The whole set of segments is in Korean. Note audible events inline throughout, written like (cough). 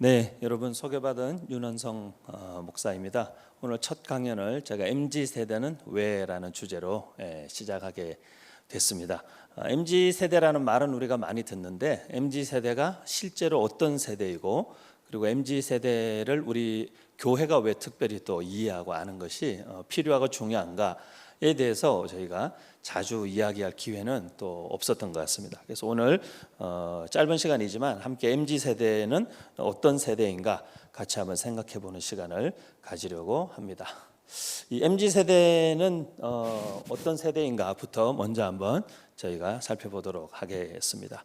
네, 여러분 소개받은 윤원성 어, 목사입니다. 오늘 첫 강연을 제가 MZ 세대는 왜라는 주제로 예, 시작하게 됐습니다. 어, MZ 세대라는 말은 우리가 많이 듣는데 MZ 세대가 실제로 어떤 세대이고 그리고 MZ 세대를 우리 교회가 왜 특별히 또 이해하고 아는 것이 어, 필요하고 중요한가 에 대해서 저희가 자주 이야기할 기회는 또 없었던 것 같습니다. 그래서 오늘 어, 짧은 시간이지만 함께 MZ 세대는 어떤 세대인가 같이 한번 생각해 보는 시간을 가지려고 합니다. 이 MZ 세대는 어, 어떤 세대인가부터 먼저 한번 저희가 살펴보도록 하겠습니다.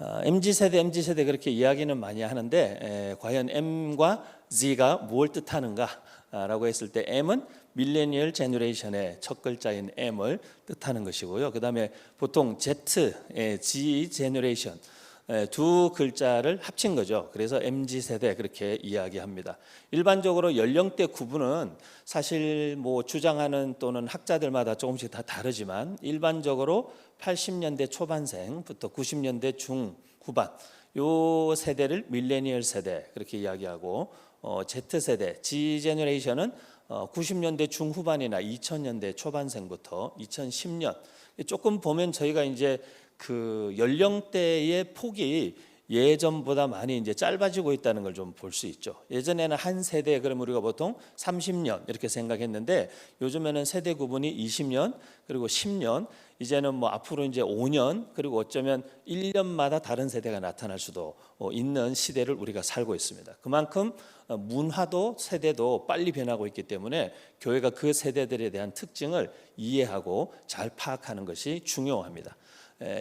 어, MZ 세대, MZ 세대 그렇게 이야기는 많이 하는데 에, 과연 M과 Z가 무엇을 뜻하는가라고 했을 때 M은 밀레니얼 제너레이션의 첫 글자인 M을 뜻하는 것이고요. 그다음에 보통 Z, 의 G 제너레이션 두 글자를 합친 거죠. 그래서 MZ 세대 그렇게 이야기합니다. 일반적으로 연령대 구분은 사실 뭐 주장하는 또는 학자들마다 조금씩 다 다르지만 일반적으로 80년대 초반생부터 90년대 중 후반 요 세대를 밀레니얼 세대 그렇게 이야기하고 어, Z 세대, G 제너레이션은 어, 90년대 중후반이나 2000년대 초반생부터 2010년. 조금 보면 저희가 이제 그 연령대의 폭이 예전보다 많이 이제 짧아지고 있다는 걸 좀 볼 수 있죠. 예전에는 한 세대 그러면 우리가 보통 30년 이렇게 생각했는데 요즘에는 세대 구분이 20년 그리고 10년 이제는 뭐 앞으로 이제 5년 그리고 어쩌면 1년마다 다른 세대가 나타날 수도 어, 있는 시대를 우리가 살고 있습니다. 그만큼 어, 문화도 세대도 빨리 변하고 있기 때문에 교회가 그 세대들에 대한 특징을 이해하고 잘 파악하는 것이 중요합니다.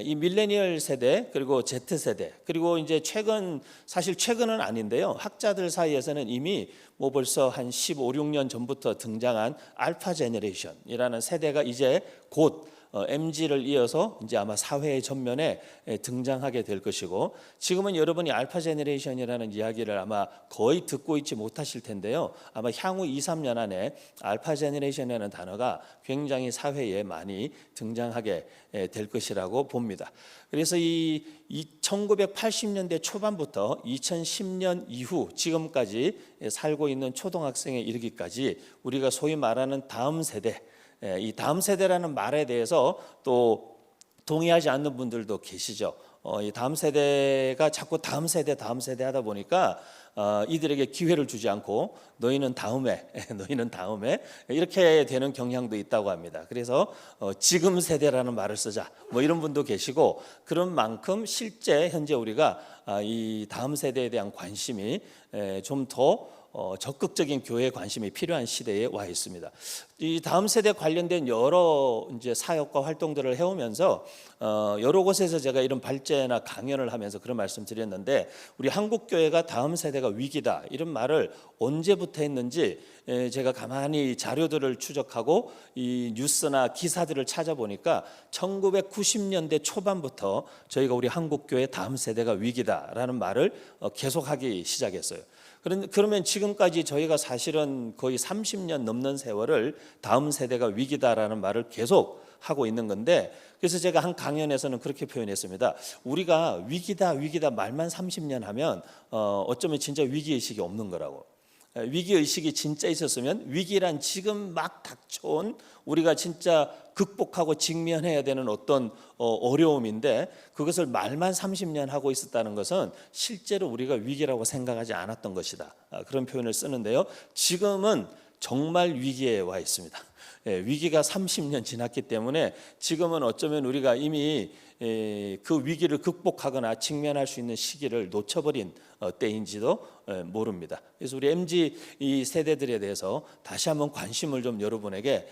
이 밀레니얼 세대 그리고 Z 세대 그리고 이제 최근 사실 최근은 아닌데요. 학자들 사이에서는 이미 뭐 벌써 한 15, 16년 전부터 등장한 알파 제너레이션이라는 세대가 이제 곧 어, MG를 이어서 이제 아마 사회의 전면에 등장하게 될 것이고 지금은 여러분이 알파 제너레이션이라는 이야기를 아마 거의 듣고 있지 못하실 텐데요. 아마 향후 2, 3년 안에 알파 제너레이션이라는 단어가 굉장히 사회에 많이 등장하게 될 것이라고 봅니다. 그래서 이 1980년대 초반부터 2010년 이후 지금까지 살고 있는 초등학생에 이르기까지 우리가 소위 말하는 다음 세대 예, 이 다음 세대라는 말에 대해서 또 동의하지 않는 분들도 계시죠. 어, 이 다음 세대가 자꾸 다음 세대, 다음 세대 하다 보니까 어, 이들에게 기회를 주지 않고 너희는 다음에, (laughs) 너희는 다음에 이렇게 되는 경향도 있다고 합니다. 그래서 어, 지금 세대라는 말을 쓰자, 뭐 이런 분도 계시고 그런 만큼 실제 현재 우리가 아, 이 다음 세대에 대한 관심이 좀 더 어, 적극적인 교회 관심이 필요한 시대에 와 있습니다. 이 다음 세대 관련된 여러 이제 사역과 활동들을 해오면서 어, 여러 곳에서 제가 이런 발제나 강연을 하면서 그런 말씀 드렸는데 우리 한국 교회가 다음 세대가 위기다 이런 말을 언제부터 했는지 에, 제가 가만히 자료들을 추적하고 이 뉴스나 기사들을 찾아보니까 1990년대 초반부터 저희가 우리 한국 교회 다음 세대가 위기다라는 말을 어, 계속하기 시작했어요. 그러면 지금까지 저희가 사실은 거의 30년 넘는 세월을 다음 세대가 위기다라는 말을 계속 하고 있는 건데 그래서 제가 한 강연에서는 그렇게 표현했습니다. 우리가 위기다 위기다 말만 30년 하면 어 어쩌면 진짜 위기 의식이 없는 거라고. 위기 의식이 진짜 있었으면 위기란 지금 막 닥쳐온 우리가 진짜 극복하고 직면해야 되는 어떤 어, 어려움인데 그것을 말만 30년 하고 있었다는 것은 실제로 우리가 위기라고 생각하지 않았던 것이다. 아, 그런 표현을 쓰는데요. 지금은 정말 위기에 와 있습니다. 예, 위기가 30년 지났기 때문에 지금은 어쩌면 우리가 이미 그 위기를 극복하거나 직면할 수 있는 시기를 놓쳐버린 어, 때인지도 모릅니다. 그래서 우리 MZ 이 세대들에 대해서 다시 한번 관심을 좀 여러분에게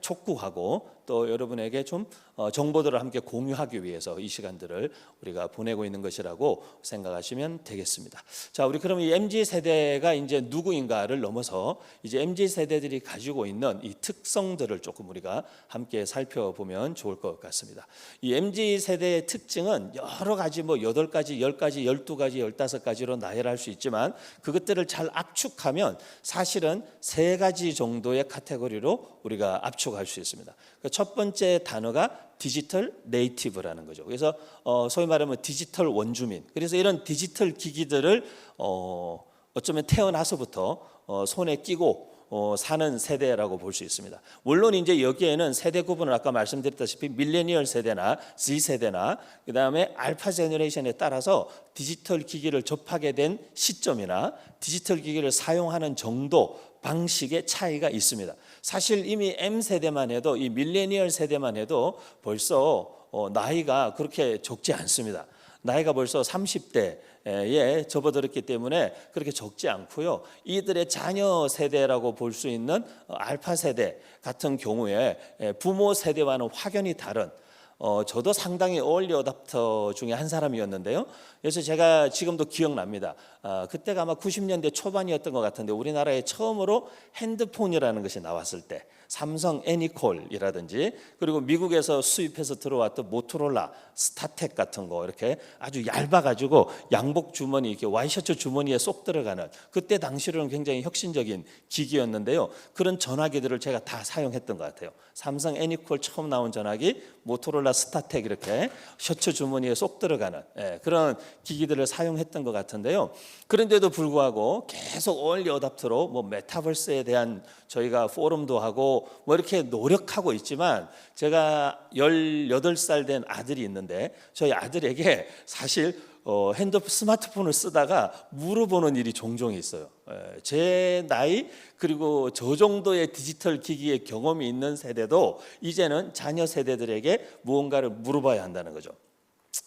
촉구하고 또 여러분에게 좀 어, 정보들을 함께 공유하기 위해서 이 시간들을 우리가 보내고 있는 것이라고 생각하시면 되겠습니다. 자, 우리 그럼 이 MZ 세대가 이제 누구인가를 넘어서 이제 MZ 세대들이 가지고 있는 이 특 특성들을 조금 우리가 함께 살펴보면 좋을 것 같습니다. 이 MZ 세대의 특징은 여러 가지 뭐 여덟 가지, 열 가지, 열두 가지, 열다섯 가지로 나열할 수 있지만 그것들을 잘 압축하면 사실은 세 가지 정도의 카테고리로 우리가 압축할 수 있습니다. 그첫 번째 단어가 디지털 네이티브라는 거죠. 그래서 어, 소위 말하면 디지털 원주민. 그래서 이런 디지털 기기들을 어, 어쩌면 태어나서부터 어, 손에 끼고 어, 사는 세대라고 볼 수 있습니다. 물론 이제 여기에는 세대 구분을 아까 말씀드렸다시피 밀레니얼 세대나 Z 세대나 그 다음에 알파 제너레이션에 따라서 디지털 기기를 접하게 된 시점이나 디지털 기기를 사용하는 정도 방식의 차이가 있습니다. 사실 이미 M 세대만 해도 이 밀레니얼 세대만 해도 벌써 어, 나이가 그렇게 적지 않습니다. 나이가 벌써 30대 에 접어들었기 때문에 그렇게 적지 않고요. 이들의 자녀 세대라고 볼 수 있는 어, 알파 세대 같은 경우에 에, 부모 세대와는 확연히 다른 어, 저도 상당히 어울리 어답터 중에 한 사람이었는데요. 그래서 제가 지금도 기억납니다. 아, 그때가 아마 90년대 초반이었던 것 같은데 우리나라에 처음으로 핸드폰이라는 것이 나왔을 때 삼성 애니콜이라든지 그리고 미국에서 수입해서 들어왔던 모토로라, 스타텍 같은 거 이렇게 아주 얇아 가지고 양복 주머니 이렇게 와이셔츠 주머니에 쏙 들어가는 그때 당시로는 굉장히 혁신적인 기기였는데요. 그런 전화기들을 제가 다 사용했던 것 같아요. 삼성 애니콜 처음 나온 전화기, 모토로라 스타텍 이렇게 셔츠 주머니에 쏙 들어가는 예, 그런 기기들을 사용했던 것 같은데요. 그런데도 불구하고 계속 얼리 어답터로 뭐 메타버스에 대한 저희가 포럼도 하고 뭐 이렇게 노력하고 있지만 제가 18살 된 아들이 있는데 저희 아들에게 사실 어, 핸드 스마트폰을 쓰다가 물어보는 일이 종종 있어요. 에, 제 나이 그리고 저 정도의 디지털 기기의 경험이 있는 세대도 이제는 자녀 세대들에게 무언가를 물어봐야 한다는 거죠.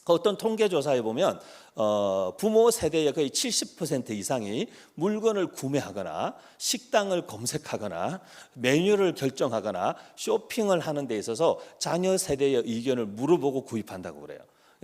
그 어떤 통계 조사에 보면 어, 부모 세대의 거의 70% 이상이 물건을 구매하거나 식당을 검색하거나 메뉴를 결정하거나 쇼핑을 하는 데 있어서 자녀 세대의 의견을 물어보고 구입한다고 그래요.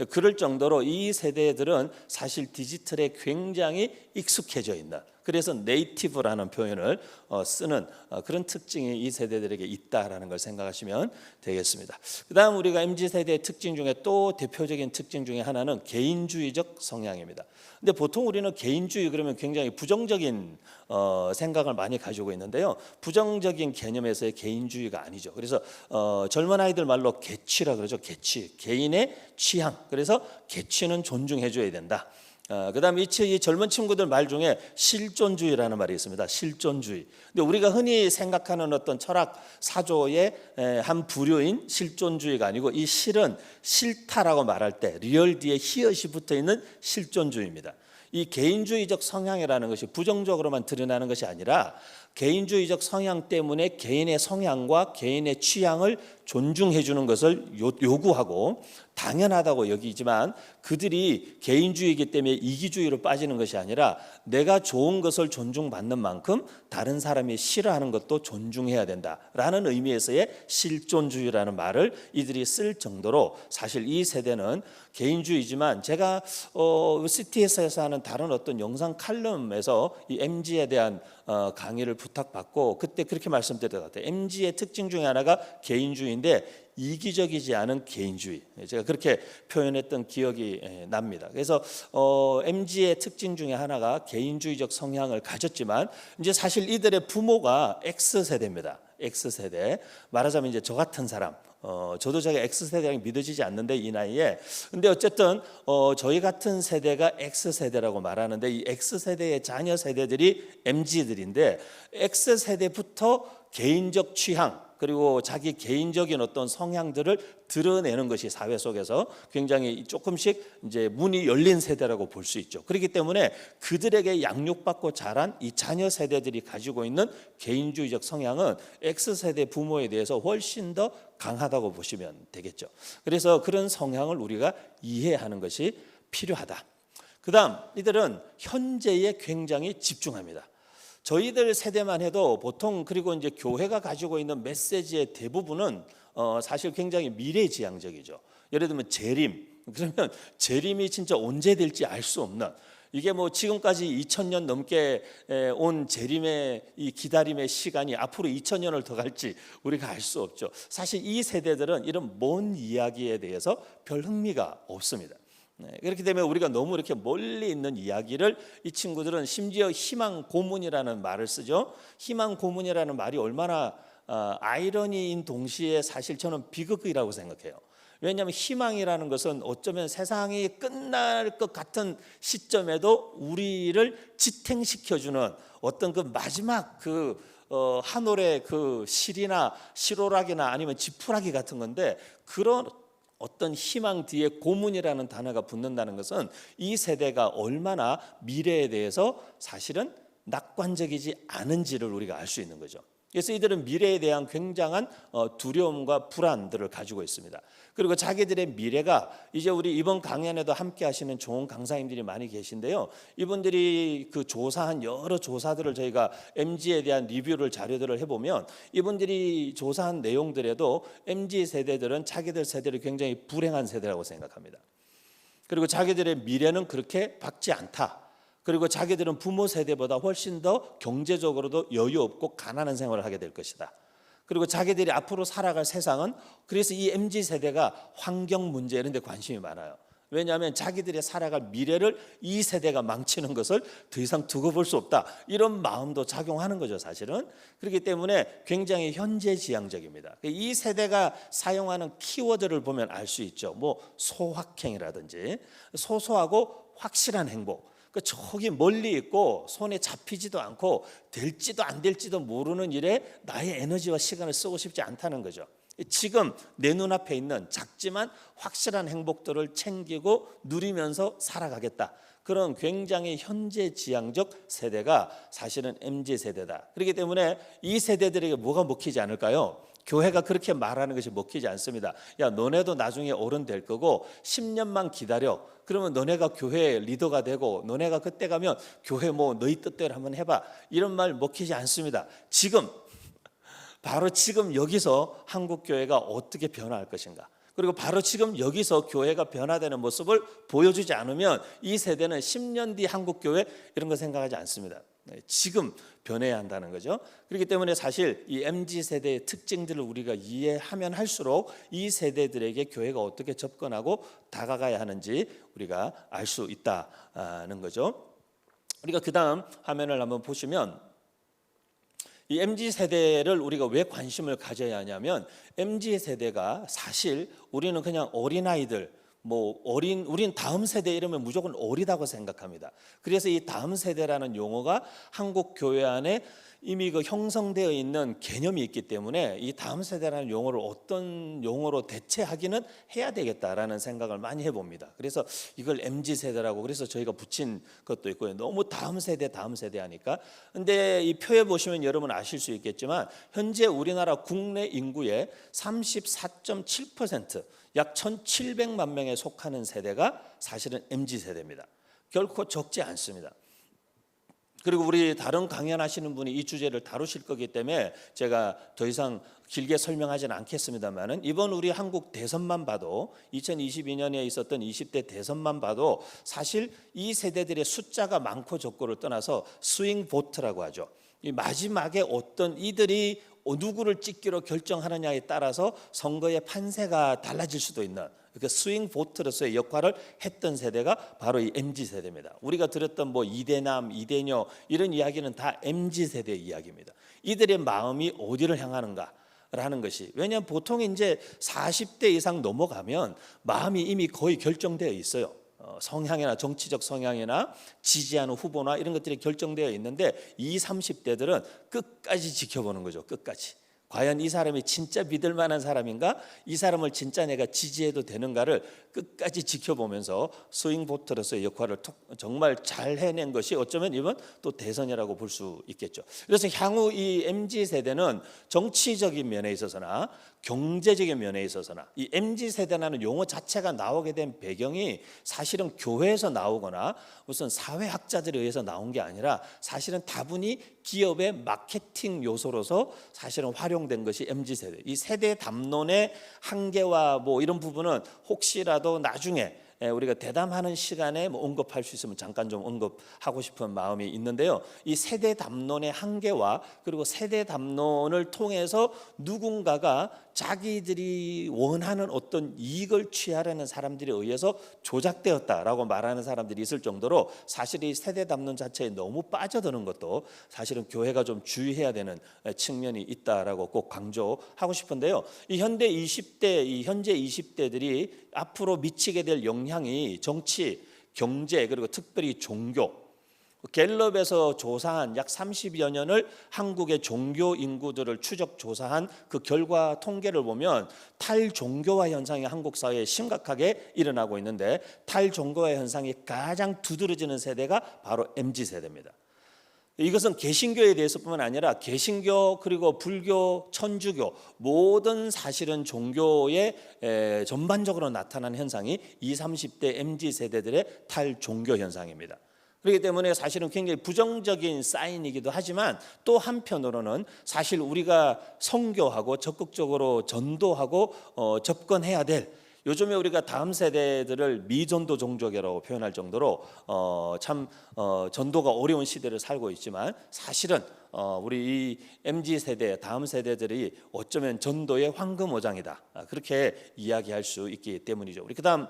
그럴 정도로 이 세대들은 사실 디지털에 굉장히 익숙해져 있는 그래서 네이티브라는 표현을 어, 쓰는 어, 그런 특징이 이 세대들에게 있다라는 걸 생각하시면 되겠습니다. 그다음 우리가 mz 세대의 특징 중에 또 대표적인 특징 중에 하나는 개인주의적 성향입니다. 근데 보통 우리는 개인주의 그러면 굉장히 부정적인 어, 생각을 많이 가지고 있는데요. 부정적인 개념에서의 개인주의가 아니죠. 그래서 어, 젊은 아이들 말로 개취라 그러죠. 개취, 개인의 취향. 그래서 개취는 존중해줘야 된다. 어, 그다음에 이, 이 젊은 친구들 말 중에 실존주의라는 말이 있습니다. 실존주의. 근데 우리가 흔히 생각하는 어떤 철학 사조의 에, 한 부류인 실존주의가 아니고 이 실은 싫다라고 말할 때 리얼 뒤에 히읗이 붙어 있는 실존주의입니다. 이 개인주의적 성향이라는 것이 부정적으로만 드러나는 것이 아니라 개인주의적 성향 때문에 개인의 성향과 개인의 취향을 존중해 주는 것을 요구하고 당연하다고 여기지만 그들이 개인주의이기 때문에 이기주의로 빠지는 것이 아니라 내가 좋은 것을 존중받는 만큼 다른 사람이 싫어하는 것도 존중해야 된다라는 의미에서의 실존주의라는 말을 이들이 쓸 정도로 사실 이 세대는 개인주의지만 제가 어, 시티에서 하는 다른 어떤 영상 칼럼에서 이 MG에 대한 어, 강의를 부탁받고 그때 그렇게 말씀드렸던 것 같아요. MG의 특징 중에 하나가 개인주의인 데 이기적이지 않은 개인주의. 제가 그렇게 표현했던 기억이 예, 납니다. 그래서 어, MG의 특징 중에 하나가 개인주의적 성향을 가졌지만 이제 사실 이들의 부모가 X 세대입니다. X 세대. 말하자면 이제 저 같은 사람. 어, 저도 제가 X 세대라고 믿어지지 않는데 이 나이에. 근데 어쨌든 어, 저희 같은 세대가 X 세대라고 말하는데 이 X 세대의 자녀 세대들이 MG들인데 X 세대부터 개인적 취향 그리고 자기 개인적인 어떤 성향들을 드러내는 것이 사회 속에서 굉장히 조금씩 이제 문이 열린 세대라고 볼 수 있죠. 그렇기 때문에 그들에게 양육받고 자란 이 자녀 세대들이 가지고 있는 개인주의적 성향은 X 세대 부모에 대해서 훨씬 더 강하다고 보시면 되겠죠. 그래서 그런 성향을 우리가 이해하는 것이 필요하다. 그다음 이들은 현재에 굉장히 집중합니다. 저희들 세대만 해도 보통 그리고 이제 교회가 가지고 있는 메시지의 대부분은 어 사실 굉장히 미래지향적이죠. 예를 들면 재림 (laughs) 그러면 재림이 진짜 언제 될지 알 수 없는 이게 뭐 지금까지 2000년 넘게 에, 온 재림의 이 기다림의 시간이 앞으로 2000년을 더 갈지 우리가 알 수 없죠. 사실 이 세대들은 이런 먼 이야기에 대해서 별 흥미가 없습니다. 네, 그렇기 때문에 우리가 너무 이렇게 멀리 있는 이야기를 이 친구들은 심지어 희망 고문이라는 말을 쓰죠. 희망 고문이라는 말이 얼마나 어, 아이러니인 동시에 사실 저는 비극이라고 생각해요. 왜냐하면 희망이라는 것은 어쩌면 세상이 끝날 것 같은 시점에도 우리를 지탱시켜주는 어떤 그 마지막 그 어, 한 올의 그 실이나 실오락이나 아니면 지푸라기 같은 건데 그런 어떤 희망 뒤에 고문이라는 단어가 붙는다는 것은 이 세대가 얼마나 미래에 대해서 사실은 낙관적이지 않은지를 우리가 알 수 있는 거죠. 그래서 이들은 미래에 대한 굉장한 어, 두려움과 불안들을 가지고 있습니다. 그리고 자기들의 미래가 이제 우리 이번 강연에도 함께 하시는 좋은 강사님들이 많이 계신데요. 이분들이 그 조사한 여러 조사들을 저희가 MG에 대한 리뷰를 자료들을 해보면 이분들이 조사한 내용들에도 MG 세대들은 자기들 세대를 굉장히 불행한 세대라고 생각합니다. 그리고 자기들의 미래는 그렇게 밝지 않다. 그리고 자기들은 부모 세대보다 훨씬 더 경제적으로도 여유 없고 가난한 생활을 하게 될 것이다. 그리고 자기들이 앞으로 살아갈 세상은 그래서 이 MZ 세대가 환경 문제 이런 데 관심이 많아요. 왜냐하면 자기들이 살아갈 미래를 이 세대가 망치는 것을 더 이상 두고 볼 수 없다. 이런 마음도 작용하는 거죠, 사실은. 그렇기 때문에 굉장히 현재 지향적입니다. 이 세대가 사용하는 키워드를 보면 알 수 있죠. 뭐 소확행이라든지 소소하고 확실한 행복. 그 저기 멀리 있고 손에 잡히지도 않고 될지도 안 될지도 모르는 일에 나의 에너지와 시간을 쓰고 싶지 않다는 거죠. 지금 내 눈앞에 있는 작지만 확실한 행복들을 챙기고 누리면서 살아가겠다. 그런 굉장히 현재 지향적 세대가 사실은 MZ 세대다. 그렇기 때문에 이 세대들에게 뭐가 먹히지 않을까요? 교회가 그렇게 말하는 것이 먹히지 않습니다. 야, 너네도 나중에 어른 될 거고 10년만 기다려. 그러면 너네가 교회 리더가 되고 너네가 그때 가면 교회 뭐 너희 뜻대로 한번 해봐. 이런 말 먹히지 않습니다. 지금 바로 지금 여기서 한국 교회가 어떻게 변화할 것인가? 그리고 바로 지금 여기서 교회가 변화되는 모습을 보여주지 않으면 이 세대는 10년 뒤 한국 교회 이런 거 생각하지 않습니다. 네, 지금 변해야 한다는 거죠. 그렇기 때문에 사실 이 MZ 세대의 특징들을 우리가 이해하면 할수록 이 세대들에게 교회가 어떻게 접근하고 다가가야 하는지 우리가 알 수 있다는 거죠. 우리가 그 다음 화면을 한번 보시면 이 MZ 세대를 우리가 왜 관심을 가져야 하냐면 MZ 세대가 사실 우리는 그냥 어린 아이들 뭐 어린 우린 다음 세대 이러면 무조건 어리다고 생각합니다. 그래서 이 다음 세대라는 용어가 한국 교회 안에 이미 그 형성되어 있는 개념이 있기 때문에 이 다음 세대라는 용어를 어떤 용어로 대체하기는 해야 되겠다라는 생각을 많이 해봅니다. 그래서 이걸 MZ 세대라고 그래서 저희가 붙인 것도 있고요. 너무 다음 세대 다음 세대 하니까 근데 이 표에 보시면 여러분 아실 수 있겠지만 현재 우리나라 국내 인구의 34.7%약 1,700만 명에 속하는 세대가 사실은 MZ 세대입니다. 결코 적지 않습니다. 그리고 우리 다른 강연하시는 분이 이 주제를 다루실 거기 때문에 제가 더 이상 길게 설명하지는 않겠습니다만은 이번 우리 한국 대선만 봐도 2022년에 있었던 20대 대선만 봐도 사실 이 세대들의 숫자가 많고 적고를 떠나서 스윙 보트라고 하죠. 이 마지막에 어떤 이들이 누구를 찍기로 결정하느냐에 따라서 선거의 판세가 달라질 수도 있는 그 스윙 보트로서의 역할을 했던 세대가 바로 이 MZ 세대입니다. 우리가 들었던 뭐 이대남, 이대녀 이런 이야기는 다 MZ 세대 이야기입니다. 이들의 마음이 어디를 향하는가? 라는 것이 왜냐하면 보통 이제 40대 이상 넘어가면 마음이 이미 거의 결정되어 있어요. 어, 성향이나 정치적 성향이나 지지하는 후보나 이런 것들이 결정되어 있는데 20, 30대들은 끝까지 지켜보는 거죠. 끝까지. 과연 이 사람이 진짜 믿을 만한 사람인가? 이 사람을 진짜 내가 지지해도 되는가를 끝까지 지켜보면서 스윙 보트로서의 역할을 정말 잘 해낸 것이 어쩌면 이번 또 대선이라고 볼 수 있겠죠. 그래서 향후 이 MZ 세대는 정치적인 면에 있어서나 경제적인 면에 있어서나 이 MZ 세대라는 용어 자체가 나오게 된 배경이 사실은 교회에서 나오거나 무슨 사회학자들에 의해서 나온 게 아니라 사실은 다분히 기업의 마케팅 요소로서 사실은 활용 된 것이 MZ 세대. 이 세대 담론의 한계와 뭐 이런 부분은 혹시라도 나중에 에, 우리가 대담하는 시간에 뭐 언급할 수 있으면 잠깐 좀 언급하고 싶은 마음이 있는데요. 이 세대 담론의 한계와 그리고 세대 담론을 통해서 누군가가 자기들이 원하는 어떤 이익을 취하려는 사람들에 의해서 조작되었다라고 말하는 사람들이 있을 정도로 사실 이 세대 담론 자체에 너무 빠져드는 것도 사실은 교회가 좀 주의해야 되는 측면이 있다라고 꼭 강조하고 싶은데요. 이 현대 20대, 이 현재 20대들이 앞으로 미치게 될 영향이 정치, 경제 그리고 특별히 종교 갤럽에서 조사한 약 30여 년을 한국의 종교 인구들을 추적 조사한 그 결과 통계를 보면 탈종교화 현상이 한국 사회에 심각하게 일어나고 있는데 탈종교화 현상이 가장 두드러지는 세대가 바로 MZ 세대입니다. 이것은 개신교에 대해서뿐만 아니라 개신교 그리고 불교, 천주교 모든 사실은 종교의 에, 전반적으로 나타난 현상이 20, 30대 MZ 세대들의 탈종교 현상입니다. 그렇기 때문에 사실은 굉장히 부정적인 사인이기도 하지만 또 한편으로는 사실 우리가 성교하고 적극적으로 전도하고 어, 접근해야 될 요즘에 우리가 다음 세대들을 미전도 종족이라고 표현할 정도로 어, 참 어, 전도가 어려운 시대를 살고 있지만 사실은 어, 우리 이 MZ 세대 다음 세대들이 어쩌면 전도의 황금오장이다 아, 그렇게 이야기할 수 있기 때문이죠. 우리 그다음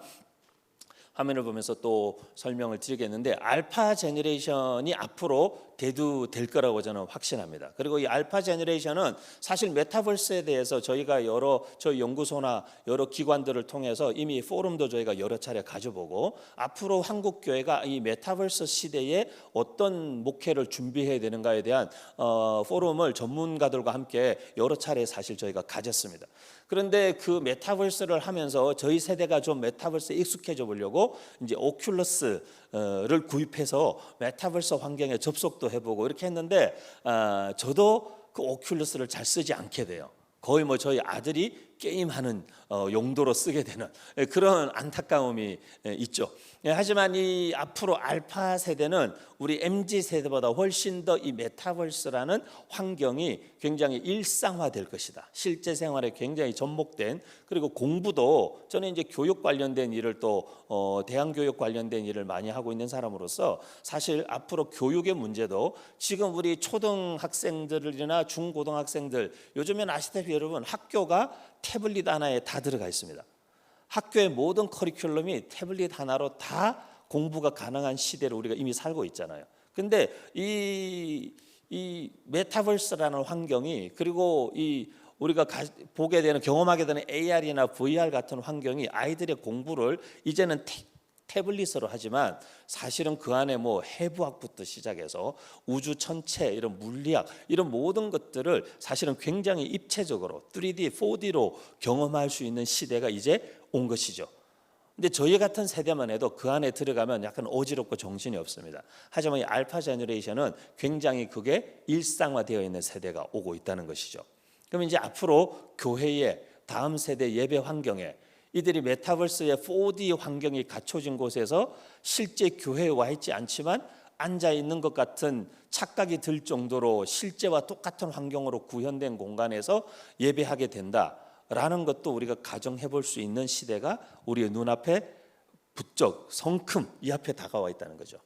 화면을 보면서 또 설명을 드리겠는데 알파 제너레이션이 앞으로 대두될 거라고 저는 확신합니다. 그리고 이 알파 제너레이션은 사실 메타버스에 대해서 저희가 여러 저희 연구소나 여러 기관들을 통해서 이미 포럼도 저희가 여러 차례 가져보고 앞으로 한국 교회가 이 메타버스 시대에 어떤 목회를 준비해야 되는가에 대한 어, 포럼을 전문가들과 함께 여러 차례 사실 저희가 가졌습니다. 그런데 그 메타버스를 하면서 저희 세대가 좀 메타버스에 익숙해져 보려고 이제 오큘러스를 구입해서 메타버스 환경에 접속도 해보고 이렇게 했는데 아, 저도 그 오큘러스를 잘 쓰지 않게 돼요. 거의 뭐 저희 아들이 게임하는 어, 용도로 쓰게 되는 예, 그런 안타까움이 예, 있죠. 예, 하지만 이 앞으로 알파 세대는 우리 MZ 세대보다 훨씬 더 이 메타버스라는 환경이 굉장히 일상화될 것이다. 실제 생활에 굉장히 접목된 그리고 공부도 저는 이제 교육 관련된 일을 또 어, 대학 교육 관련된 일을 많이 하고 있는 사람으로서 사실 앞으로 교육의 문제도 지금 우리 초등학생들이나 중고등학생들 요즘엔 아시다시피 여러분 학교가 태블릿 하나에 다 들어가 있습니다. 학교의 모든 커리큘럼이 태블릿 하나로 다 공부가 가능한 시대를 우리가 이미 살고 있잖아요. 근데 이, 이 메타버스라는 환경이 그리고 이 우리가 가, 보게 되는 경험하게 되는 AR이나 VR 같은 환경이 아이들의 공부를 이제는 태, 태블릿으로 하지만 사실은 그 안에 뭐 해부학부터 시작해서 우주 천체 이런 물리학 이런 모든 것들을 사실은 굉장히 입체적으로 3D, 4D로 경험할 수 있는 시대가 이제 온 것이죠. 근데 저희 같은 세대만 해도 그 안에 들어가면 약간 어지럽고 정신이 없습니다. 하지만 이 알파 제너레이션은 굉장히 그게 일상화되어 있는 세대가 오고 있다는 것이죠. 그럼 이제 앞으로 교회의 다음 세대 예배 환경에 이들이 메타버스의 4D 환경이 갖춰진 곳에서 실제 교회에 와 있지 않지만 앉아 있는 것 같은 착각이 들 정도로 실제와 똑같은 환경으로 구현된 공간에서 예배하게 된다라는 것도 우리가 가정해 볼 수 있는 시대가 우리의 눈앞에 부쩍 성큼 이 앞에 다가와 있다는 거죠.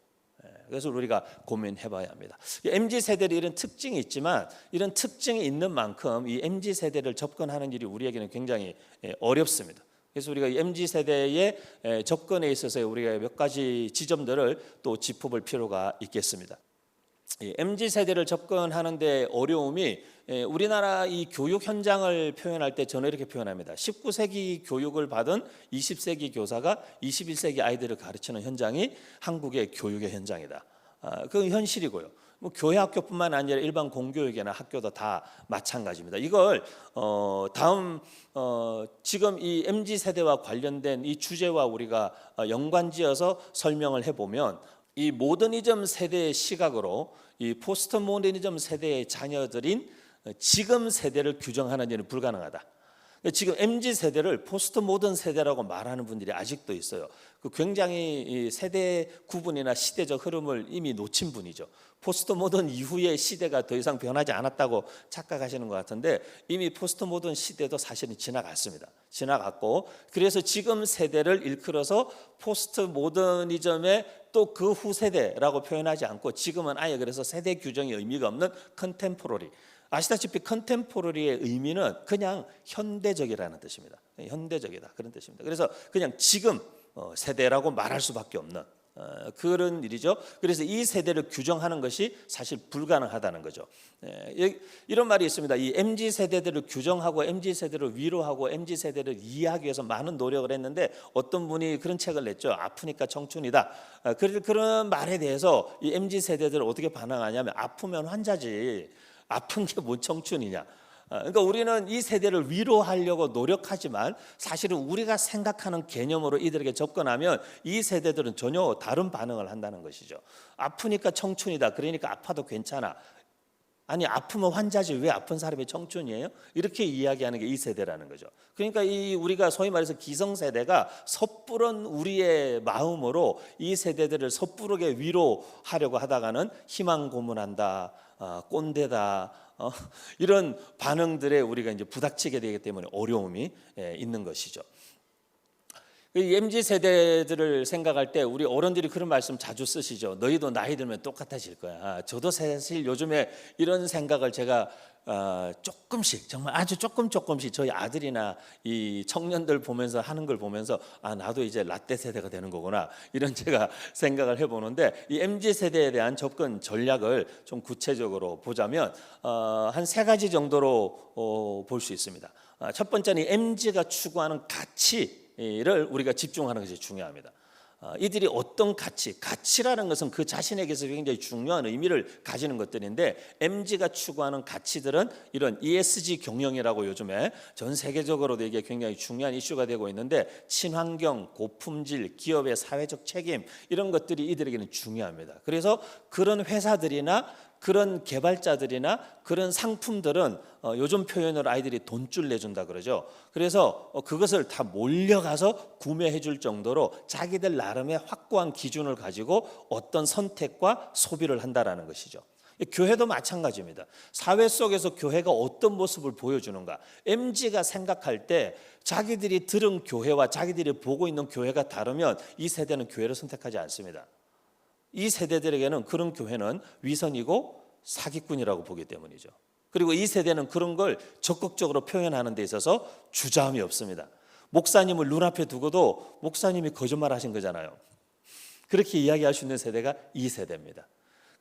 예, 그래서 우리가 고민해 봐야 합니다. MZ 세대는 이런 특징이 있지만 이런 특징이 있는 만큼 이 MZ 세대를 접근하는 일이 우리에게는 굉장히 예, 어렵습니다. 그래서 우리가 MZ 세대의 접근에 있어서 우리가 몇 가지 지점들을 또 짚어볼 필요가 있겠습니다. MZ 세대를 접근하는데 어려움이 우리나라 이 교육 현장을 표현할 때 저는 이렇게 표현합니다. 19세기 교육을 받은 20세기 교사가 21세기 아이들을 가르치는 현장이 한국의 교육의 현장이다. 아, 그 현실이고요. 뭐 교회 학교뿐만 아니라 일반 공교육이나 학교도 다 마찬가지입니다. 이걸 어 다음 어 지금 이 MZ 세대와 관련된 이 주제와 우리가 어, 연관지어서 설명을 해 보면 이 모더니즘 세대의 시각으로 이 포스트 모더니즘 세대의 자녀들인 지금 세대를 규정하는 일은 불가능하다. 지금 MZ 세대를 포스트 모던 세대라고 말하는 분들이 아직도 있어요. 그 굉장히 이 세대 구분이나 시대적 흐름을 이미 놓친 분이죠. 포스트 모던 이후의 시대가 더 이상 변하지 않았다고 착각하시는 것 같은데 이미 포스트 모던 시대도 사실은 지나갔습니다. 지나갔고 그래서 지금 세대를 일컬어서 포스트 모더니즘의 또 그 후 세대라고 표현하지 않고 지금은 아예 그래서 세대 규정의 의미가 없는 컨템포러리. 아시다시피 컨템포러리의 의미는 그냥 현대적이라는 뜻입니다. 현대적이다 그런 뜻입니다. 그래서 그냥 지금 어, 세대라고 말할 수밖에 없는 어, 그런 일이죠. 그래서 이 세대를 규정하는 것이 사실 불가능하다는 거죠. 예, 이- 이런 말이 있습니다. 이 mz 세대들을 규정하고 mz 세대를 위로하고 mz 세대를 이해하기 위해서 많은 노력을 했는데 어떤 분이 그런 책을 냈죠. 아프니까 청춘이다. 어, 그- 그런 말에 대해서 이 mz 세대들을 어떻게 반응하냐면 아프면 환자지. 아픈 게 뭔 청춘이냐. 어, 그러니까 우리는 이 세대를 위로하려고 노력하지만 사실은 우리가 생각하는 개념으로 이들에게 접근하면 이 세대들은 전혀 다른 반응을 한다는 것이죠. 아프니까 청춘이다. 그러니까 아파도 괜찮아. 아니 아프면 환자지 왜 아픈 사람이 청춘이에요? 이렇게 이야기하는 게 이 세대라는 거죠. 그러니까 이 우리가 소위 말해서 기성 세대가 섣부른 우리의 마음으로 이 세대들을 섣부르게 위로하려고 하다가는 희망 고문한다, 어, 꼰대다. 어, 이런 반응들에 우리가 이제 부닥치게 되기 때문에 어려움이 예, 있는 것이죠. 이 MZ 세대들을 생각할 때 우리 어른들이 그런 말씀 자주 쓰시죠. 너희도 나이 들면 똑같아질 거야. 아, 저도 사실 요즘에 이런 생각을 제가 어, 조금씩 정말 아주 조금 조금씩 저희 아들이나 이 청년들 보면서 하는 걸 보면서 아 나도 이제 라떼 세대가 되는 거구나 이런 (laughs) 제가 생각을 해보는데 이 MZ 세대에 대한 접근 전략을 좀 구체적으로 보자면 어, 한 세 가지 정도로 어, 볼 수 있습니다. 아, 첫 번째는 이 MZ가 추구하는 가치 를 우리가 집중하는 것이 중요합니다. 어, 이들이 어떤 가치, 가치라는 것은 그 자신에게서 굉장히 중요한 의미를 가지는 것들인데 MG가 추구하는 가치들은 이런 ESG 경영이라고 요즘에 전 세계적으로도 이게 굉장히 중요한 이슈가 되고 있는데 친환경, 고품질, 기업의 사회적 책임 이런 것들이 이들에게는 중요합니다. 그래서 그런 회사들이나 그런 개발자들이나 그런 상품들은 어, 요즘 표현으로 아이들이 돈줄 내준다 그러죠. 그래서 어, 그것을 다 몰려가서 구매해 줄 정도로 자기들 나름의 확고한 기준을 가지고 어떤 선택과 소비를 한다라는 것이죠. 교회도 마찬가지입니다. 사회 속에서 교회가 어떤 모습을 보여주는가. MG가 생각할 때 자기들이 들은 교회와 자기들이 보고 있는 교회가 다르면 이 세대는 교회를 선택하지 않습니다. 이 세대들에게는 그런 교회는 위선이고 사기꾼이라고 보기 때문이죠. 그리고 이 세대는 그런 걸 적극적으로 표현하는 데 있어서 주저함이 없습니다. 목사님을 눈앞에 두고도 목사님이 거짓말 하신 거잖아요. 그렇게 이야기할 수 있는 세대가 이 세대입니다.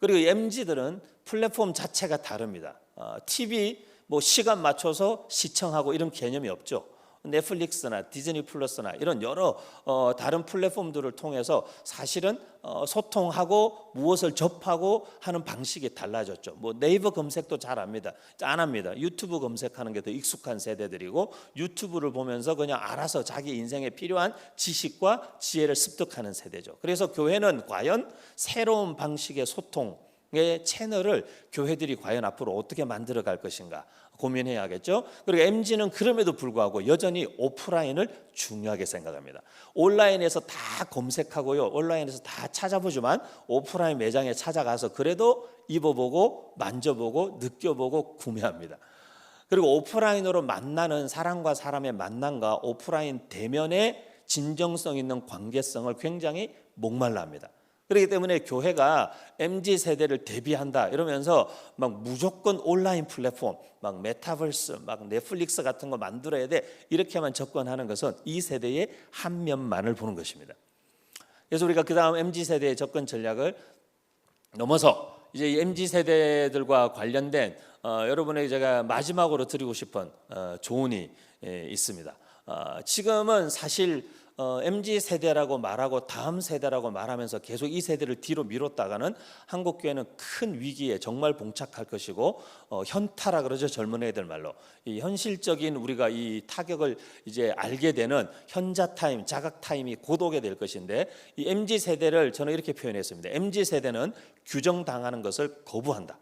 그리고 MZ들은 플랫폼 자체가 다릅니다. 어, TV 뭐 시간 맞춰서 시청하고 이런 개념이 없죠. 넷플릭스나 디즈니 플러스나 이런 여러 어, 다른 플랫폼들을 통해서 사실은 어, 소통하고 무엇을 접하고 하는 방식이 달라졌죠. 뭐 네이버 검색도 잘 합니다. 안 합니다. 유튜브 검색하는 게 더 익숙한 세대들이고 유튜브를 보면서 그냥 알아서 자기 인생에 필요한 지식과 지혜를 습득하는 세대죠. 그래서 교회는 과연 새로운 방식의 소통 의 채널을 교회들이 과연 앞으로 어떻게 만들어 갈 것인가 고민해야겠죠. 그리고 MG는 그럼에도 불구하고 여전히 오프라인을 중요하게 생각합니다. 온라인에서 다 검색하고요. 온라인에서 다 찾아보지만 오프라인 매장에 찾아가서 그래도 입어보고 만져보고 느껴보고 구매합니다. 그리고 오프라인으로 만나는 사람과 사람의 만남과 오프라인 대면의 진정성 있는 관계성을 굉장히 목말라 합니다. 그렇기 때문에 교회가 MZ 세대를 대비한다 이러면서 막 무조건 온라인 플랫폼, 막 메타버스, 막 넷플릭스 같은 거 만들어야 돼 이렇게만 접근하는 것은 이 세대의 한 면만을 보는 것입니다. 그래서 우리가 그 다음 MZ 세대의 접근 전략을 넘어서 이제 이 MZ 세대들과 관련된 어, 여러분에게 제가 마지막으로 드리고 싶은 어, 조언이 예, 있습니다. 어, 지금은 사실 어, MZ 세대라고 말하고 다음 세대라고 말하면서 계속 이 세대를 뒤로 미뤘다가는 한국 교회는 큰 위기에 정말 봉착할 것이고 어, 현타라 그러죠 젊은 애들 말로 이 현실적인 우리가 이 타격을 이제 알게 되는 현자 타임, 자각 타임이 곧 오게 될 것인데 이 MZ 세대를 저는 이렇게 표현했습니다. MZ 세대는 규정 당하는 것을 거부한다.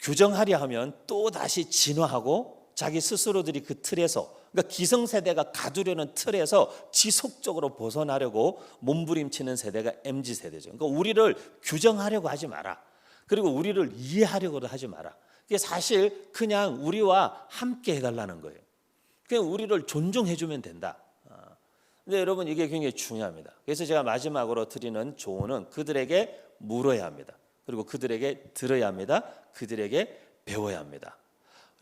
규정하려 하면 또 다시 진화하고 자기 스스로들이 그 틀에서 그러니까 기성세대가 가두려는 틀에서 지속적으로 벗어나려고 몸부림치는 세대가 MZ 세대죠. 그러니까 우리를 규정하려고 하지 마라. 그리고 우리를 이해하려고도 하지 마라. 이게 사실 그냥 우리와 함께 해달라는 거예요. 그냥 우리를 존중해주면 된다. 아, 근데 여러분 이게 굉장히 중요합니다. 그래서 제가 마지막으로 드리는 조언은 그들에게 물어야 합니다. 그리고 그들에게 들어야 합니다. 그들에게 배워야 합니다.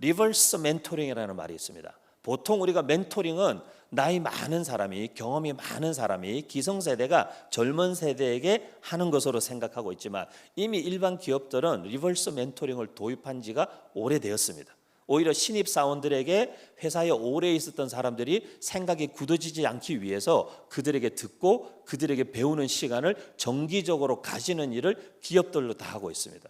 리버스 멘토링이라는 말이 있습니다. 보통 우리가 멘토링은 나이 많은 사람이 경험이 많은 사람이 기성세대가 젊은 세대에게 하는 것으로 생각하고 있지만 이미 일반 기업들은 리버스 멘토링을 도입한 지가 오래되었습니다. 오히려 신입 사원들에게 회사에 오래 있었던 사람들이 생각이 굳어지지 않기 위해서 그들에게 듣고 그들에게 배우는 시간을 정기적으로 가지는 일을 기업들로 다 하고 있습니다.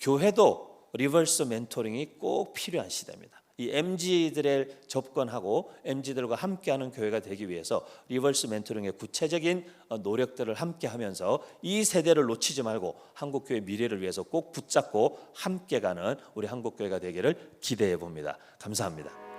교회도 리버스 멘토링이 꼭 필요한 시대입니다. 이 MZ들의 접근하고 MZ들과 함께하는 교회가 되기 위해서 리버스 멘토링의 구체적인 어, 노력들을 함께하면서 이 세대를 놓치지 말고 한국 교회 미래를 위해서 꼭 붙잡고 함께 가는 우리 한국 교회가 되기를 기대해 봅니다. 감사합니다.